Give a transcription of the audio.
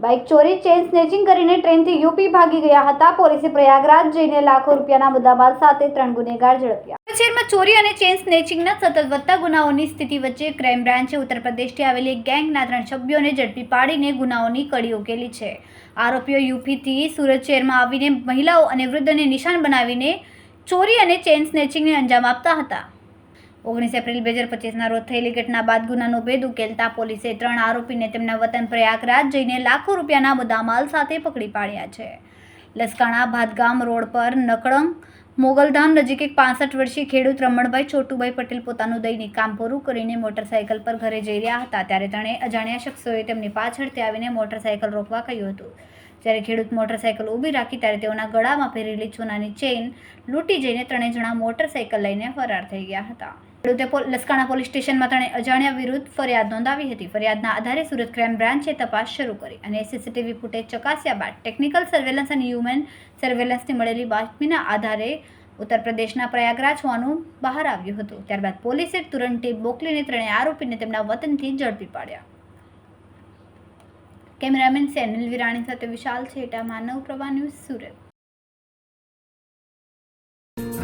Bike ચોરી chain snatching કરીને ટ્રેનથી UP ભાગી ગયા હતા. પોલીસે પ્રયાગરાજ જઈને લાખો રૂપિયાના મુદ્દામાલ સાથે ત્રણ ગુનેગાર ઝડપ્યા. શહેરમાં ચોરી અને ચેન સ્નેચિંગના સતત વધતા ગુનાઓની સ્થિતિ વચ્ચે ક્રાઇમ બ્રાન્ચે ઉત્તર પ્રદેશથી આવેલી ગેંગના ત્રણ સભ્યોને ઝડપી પાડીને ગુનાઓની કડી ઉકેલી છે. આરોપીઓ યુપીથી સુરત શહેરમાં આવીને મહિલાઓ અને વૃદ્ધને નિશાન બનાવીને ચોરી અને ચેન સ્નેચિંગને અંજામ આપતા હતા. ઓગણીસ એપ્રિલ બે હજાર પચીસના રોજ થયેલી ઘટના બાદ ગુનાનો ભેદ ઉકેલતા પોલીસે ત્રણ આરોપીને તેમના વતન પ્રયાગરાજ જઈને લાખો રૂપિયાના મુદ્દામાલ સાથે પકડી પાડ્યા છે. લસકાણા ભાતગામ રોડ પર નકળંગ મોગલધામ નજીક એક પાસઠ વર્ષીય ખેડૂત રમણભાઈ છોટુભાઈ પટેલ પોતાનું દૈનિક કામ પૂરું કરીને મોટરસાયકલ પર ઘરે જઈ રહ્યા હતા. ત્યારે તેણે અજાણ્યા શખ્સોએ તેમની પાછળથી આવીને મોટરસાયકલ રોકવા કહ્યું હતું. જ્યારે ખેડૂત મોટરસાયકલ ઊભી રાખી ત્યારે તેઓના ગળામાં પહેરેલી સોનાની ચેઇન લૂંટી જઈને ત્રણેય જણા મોટરસાયકલ લઈને ફરાર થઈ ગયા હતા. ખેડૂતે લસકાણા પોલીસ સ્ટેશનમાં ત્રણે અજાણ્યા વિરુદ્ધ ફરિયાદ નોંધાવી હતી. ફરિયાદના આધારે સુરત ક્રાઇમ બ્રાન્ચે તપાસ શરૂ કરી અને સીસીટીવી ફૂટેજ ચકાસ્યા બાદ ટેકનિકલ સર્વેલન્સ અને હ્યુમન સર્વેલન્સની મળેલી બાતમીના આધારે ઉત્તર પ્રયાગરાજ હોવાનું બહાર આવ્યું હતું. ત્યારબાદ પોલીસે તુરંત ટીમ મોકલીને ત્રણેય આરોપીને તેમના વતનથી ઝડપી પાડ્યા. કેમેરામેન સેનિલ વિરાણી સાથે વિશાલ છેટા, માનવ પ્રભા ન્યૂઝ સુરત.